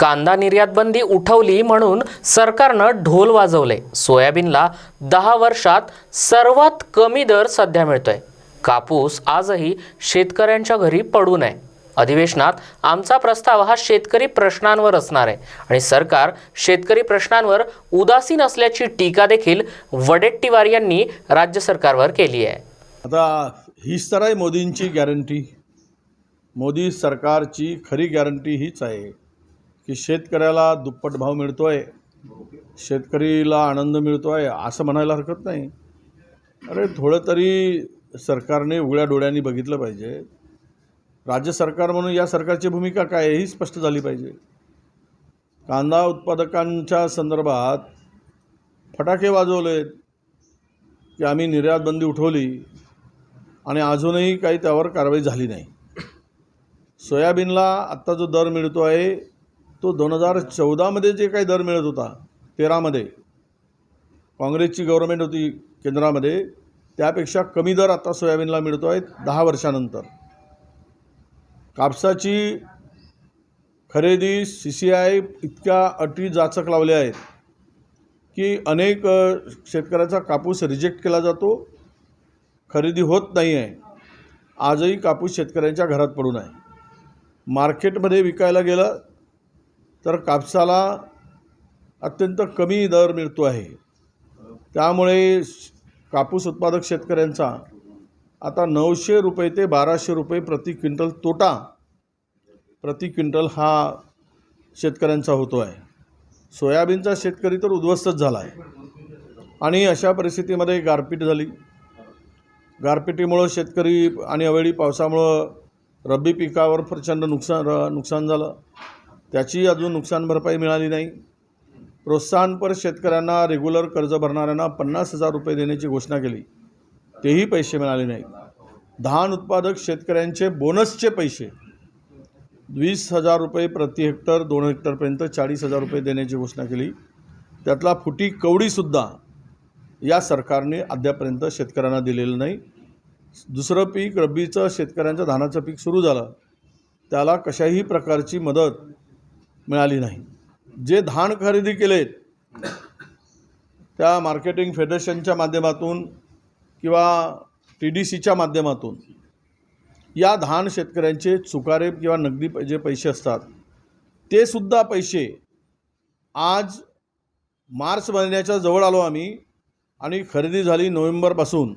कांदा निर्यात बंदी उठवली म्हणून सरकारनं ढोल वाजवले. सोयाबीनला दहा वर्षात सर्वात कमी दर सध्या मिळतोय. कापूस आजही शेतकऱ्यांच्या घरी पडू नये. अधिवेशनात आमचा प्रस्ताव हा शेतकरी प्रश्नांवर असणार आहे आणि सरकार शेतकरी प्रश्नांवर उदासीन असल्याची टीका देखील वडेट्टीवार यांनी राज्य सरकारवर केली आहे. आता हीच तर आहे मोदींची गॅरंटी. मोदी सरकारची खरी गॅरंटी हीच आहे. की शेतकऱ्याला दुप्पट भाव मिळतो आहे शेतकरीला आनंद मिळतो आहे असं म्हणायला हरकत नाही. अरे थोडं तरी सरकारने उघड्या डोळ्यांनी बघितलं पाहिजे. राज्य सरकार म्हणून या सरकारची भूमिका काय आहे ही स्पष्ट झाली पाहिजे. कांदा उत्पादकांच्या संदर्भात फटाके वाजवलेत की आम्ही निर्यात बंदी उठवली आणि अजूनही काही त्यावर कारवाई झाली नाही. सोयाबीनला आत्ता जो दर मिळतो आहे तो दोन हजार चौदामध्ये जे काही दर मिळत होता तेरामध्ये काँग्रेसची गव्हर्नमेंट होती केंद्रामध्ये त्यापेक्षा कमी दर आता सोयाबीनला मिळतो आहे दहा वर्षानंतर. कापसाची खरेदी सी सी आय इतक्या अटी जाचक लावल्या आहेत की अनेक शेतकऱ्याचा कापूस रिजेक्ट केला जातो खरेदी होत नाही आहे. आजही कापूस शेतकऱ्यांच्या घरात पडून आहे. मार्केटमध्ये विकायला गेलं तर कापसाला अत्यंत कमी दर मिळतो आहे. त्यामुळे श- कापूस उत्पादक शेतकऱ्यांचा आता नऊशे रुपये ते बाराशे रुपये प्रति क्विंटल तोटा प्रति क्विंटल हा शेतकऱ्यांचा होतो आहे. सोयाबीनचा शेतकरी तर उद्ध्वस्तच झाला आहे. आणि अशा परिस्थितीमध्ये गारपीट झाली. गारपिटीमुळं शेतकरी आणि अवेळी पावसामुळं रब्बी पिकावर प्रचंड नुकसान र- नुकसान झालं. त्याची अजून नुकसान भरपाई मिळाली नाही. प्रोत्साहनपर शेतकऱ्यांना रेग्युलर कर्ज भरणाऱ्यांना पन्नास हजार रुपये देण्याची घोषणा केली. तेही पैसे मिळाले नाही धान उत्पादक शेतकऱ्यांचे बोनसचे पैसे. वीस हजार रुपये प्रति हेक्टर दोन हेक्टरपर्यंत चाळीस हजार रुपये देण्याची घोषणा केली. त्यातला फुटी कवडीसुद्धा या सरकारने अद्यापर्यंत शेतकऱ्यांना दिलेलं नाही. दुसरं पीक रब्बीचं शेतकऱ्यांचं धानाचं पीक सुरू झालं. त्याला कशाही प्रकारची मदत मिळाली नाही. जे धान खरेदी केलेत त्या मार्केटिंग फेडरेशनच्या माध्यमातून किंवा टी डी सीच्या माध्यमातून या धान शेतकऱ्यांचे चुकारे किंवा नगदी जे पैसे असतात ते सुद्धा पैसे आज मार्च महिन्याच्या जवळ आलो आम्ही आणि खरेदी झाली नोव्हेंबरपासून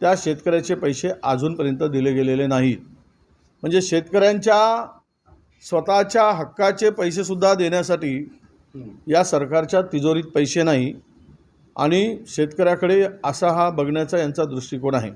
त्या शेतकऱ्याचे पैसे अजूनपर्यंत दिले गेलेले नाहीत. म्हणजे शेतकऱ्यांच्या स्वतःच्या हक्काचे पैसेसुद्धा देण्यासाठी या सरकारच्या तिजोरीत पैसे नाही आणि शेतकऱ्याकडे असा हा बघण्याचा यांचा दृष्टिकोन आहे.